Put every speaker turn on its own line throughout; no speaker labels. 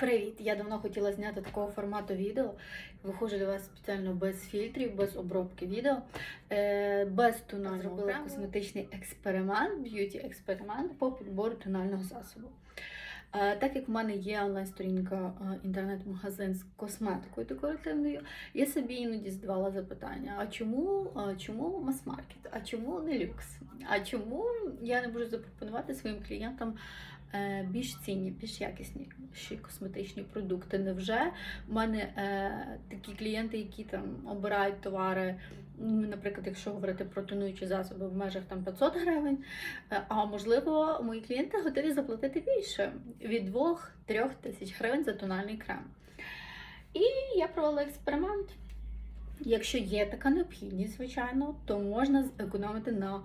Привіт! Я давно хотіла зняти такого формату відео. Виходжу до вас спеціально без фільтрів, без обробки відео, е, без тонального. Зробила косметичний експеримент, б'юті експеримент по підбору тонального засобу. Е, Так як в мене є онлайн-сторінка, е, інтернет-магазин з косметикою декоративною, я собі іноді задавала запитання: а чому, чому мас-маркет? А чому не люкс? А чому я не можу запропонувати своїм клієнтам більш цінні, більш якісні косметичні продукти? Невже в мене е, такі клієнти, які там обирають товари? ну, Наприклад, якщо говорити про тонуючі засоби в межах там 500 гривень, е, а можливо, мої клієнти готові заплатити більше від 2-3 тисяч гривень за тональний крем. І я провела експеримент. Якщо є така необхідність, звичайно, то можна зекономити на е,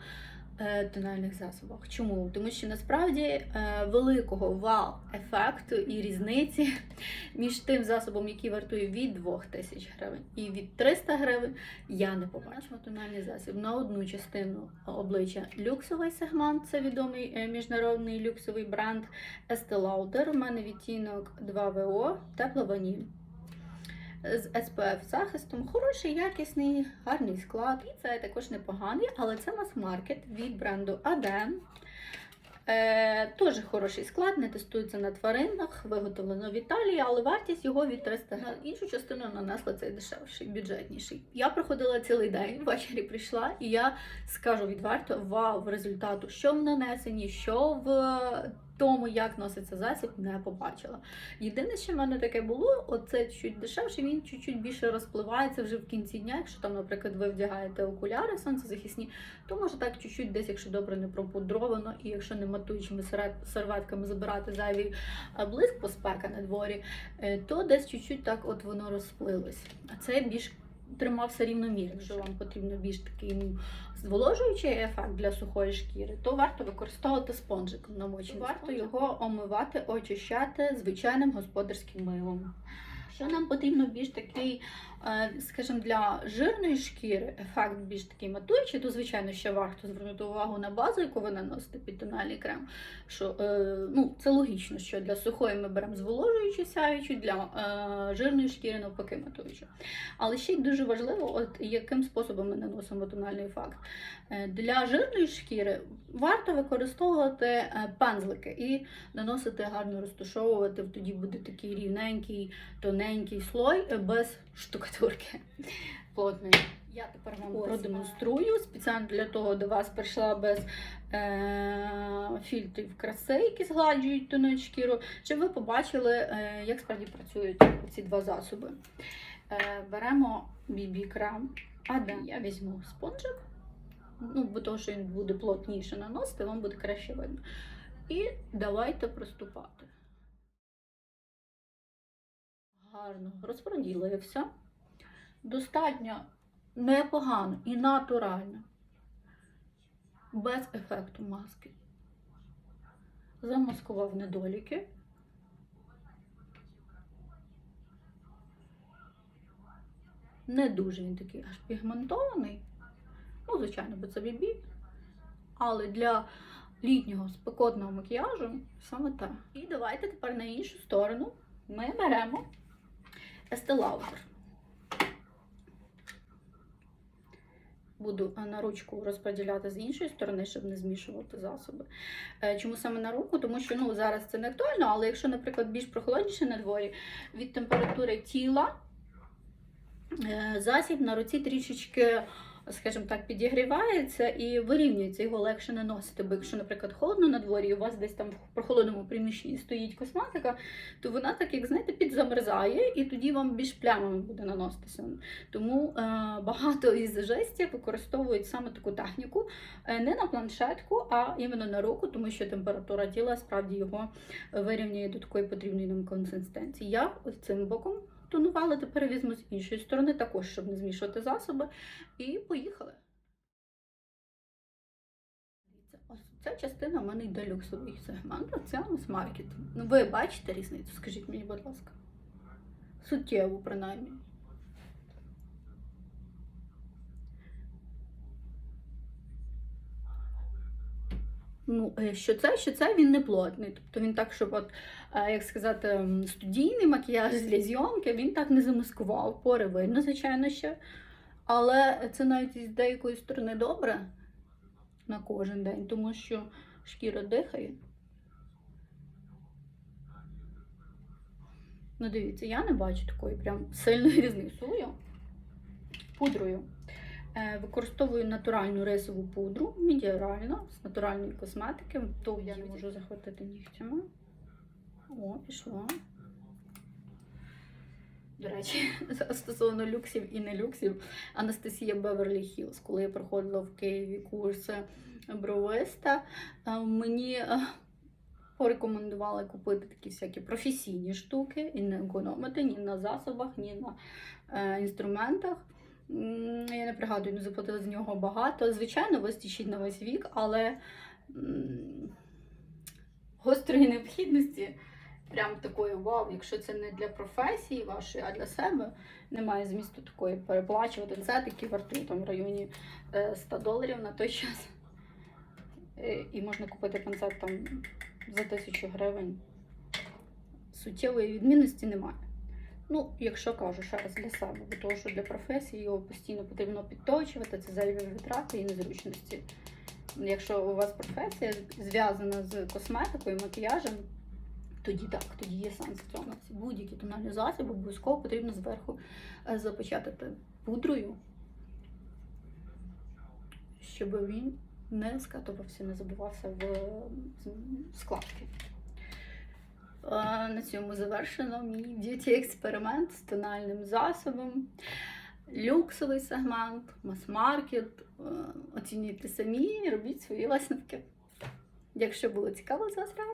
тональних засобах. Чому? Тому що насправді е, великого вау-ефекту і різниці між тим засобом, який вартує від 2000 гривень і від 300 гривень, я не побачила тональний засіб на одну частину обличчя люксовий сегмент, це відомий е, міжнародний люксовий бренд Estee Lauder. У мене відтінок 2VO, тепла ваніль з SPF захистом. Хороший, якісний, гарний склад. І це також непоганий, але це мас-маркет від бренду Adem. Е, Теж хороший склад, не тестується на тваринах, виготовлено в Італії, але вартість його від 300 гривень. Іншу частину нанесла цей дешевший, бюджетніший. Я проходила цілий день, ввечері прийшла, і я скажу відверто, вау, результату, що в нанесенні, що в тому, як носиться засіб, не побачила. Єдине, що в мене таке було, оце чуть дешевше, він чуть-чуть більше розпливається вже в кінці дня. Якщо там, наприклад, ви вдягаєте окуляри сонцезахисні, то може так чуть-чуть десь, якщо добре не пропудровано, і якщо не матуючими серветками забирати зайвий е, блиск, бо спека на дворі, е, то десь чуть-чуть так от воно розплилось. А це більш тримався рівномірно. Якщо вам потрібно більш такий ну, зволожуючий ефект для сухої шкіри, то варто використовувати спонжик намочений. Варто його омивати, очищати звичайним господарським милом. Що нам потрібно більш такий, скажімо, для жирної шкіри, ефект більш такий матуючий, то звичайно ще варто звернути увагу на базу, яку ви наносите під тональний крем. Що, е, ну, це логічно, що для сухої ми беремо зволожуючу сяючу, для е, жирної шкіри навпаки матуючу. Але ще й дуже важливо, от яким способом ми наносимо тональний ефект. Е, Для жирної шкіри варто використовувати е, пензлики і наносити гарно розташовувати, тоді буде такий рівненький, тоненький слой е, без штукатурки плотної. Я тепер вам
Ось.
продемонструю. Спеціально для того до вас прийшла без е- фільтрів краси, які згладжують тону шкіру, щоб ви побачили, е- як справді працюють ці два засоби. Е- беремо BB крем, а де я візьму спонжик, ну, бо того, що він буде плотніше наносити, вам буде краще видно. І давайте приступати. Гарно розподілився. Достатньо непогано і натурально. Без ефекту маски. Замаскував недоліки. Не дуже він такий аж пігментований. Ну, звичайно, бо це бібі. Але для літнього спекотного макіяжу саме так. І давайте тепер на іншу сторону ми беремо Estee. Буду е, на ручку розподіляти з іншої сторони, щоб не змішувати засоби. Е, Чому саме на руку? Тому що ну, зараз це не актуально, але якщо, наприклад, більш прохолодніше на дворі, від температури тіла е, засіб на руці трішечки, скажімо так, підігрівається і вирівнюється, його легше не носити. Бо якщо, наприклад, холодно на дворі, і у вас десь там в прохолодному приміщенні стоїть косметика, то вона так, як знаєте, підзамерзає, і тоді вам більш плямами буде наноситися. Тому е, багато візажистів використовують саме таку техніку е, не на планшетку, а іменно на руку, тому що температура тіла справді його вирівнює до такої потрібної нам консистенції. Я ось цим боком тонувала, тепер візьму з іншої сторони, також щоб не змішувати засоби. І поїхали. Ось ця частина в мене йде люксовий сегмент, а це мас-маркет. Ну, ви бачите різницю, скажіть мені, будь ласка. Суттєву, принаймні. Ну, е, що це, що це він не плотний. Тобто він так, щоб, от, е, як сказати, студійний макіяж для зйомки, він так не замаскував. Пори видно, звичайно, ще. Але це навіть з деякої сторони добре на кожен день, тому що шкіра дихає. Ну, дивіться, я не бачу такої прям сильної різниці. Пудрою. Е, Використовую натуральну рисову пудру, медіарально, з натуральної косметики. То я не можу захватити нігтями. О, пішло. До речі, стосовно люксів і не люксів, Анастасія Беверлі Хілз, коли я проходила в Києві курси бровиста, е, мені е, порекомендували купити такі всякі професійні штуки і не економити ні на засобах, ні на інструментах. Я не пригадую, не заплатила з нього багато. Звичайно, вистачить на весь вік, але гострої необхідності, прям такої вау, якщо це не для професії вашої, а для себе, немає змісту такої переплачувати. Це такі вартують там в районі е, 100 доларів на той час. Е, І можна купити концерт там за тисячу гривень. Суттєвої відмінності немає. Ну, якщо кажу ще раз для себе, бо того, що для професії його постійно потрібно підточувати, це зайві витрати і незручності. Якщо у вас професія зв'язана з косметикою, макіяжем, тоді так, тоді є сенс в цьому. Будь-які тональні засоби обов'язково потрібно зверху е, запечатати пудрою, щоб він не скатувався, не забивався в складки. На цьому завершено мій б'юті-експеримент з тональним засобом. Люксовий сегмент, мас-маркет. Оцінюйте самі, робіть свої висновки. Якщо було цікаво, зараз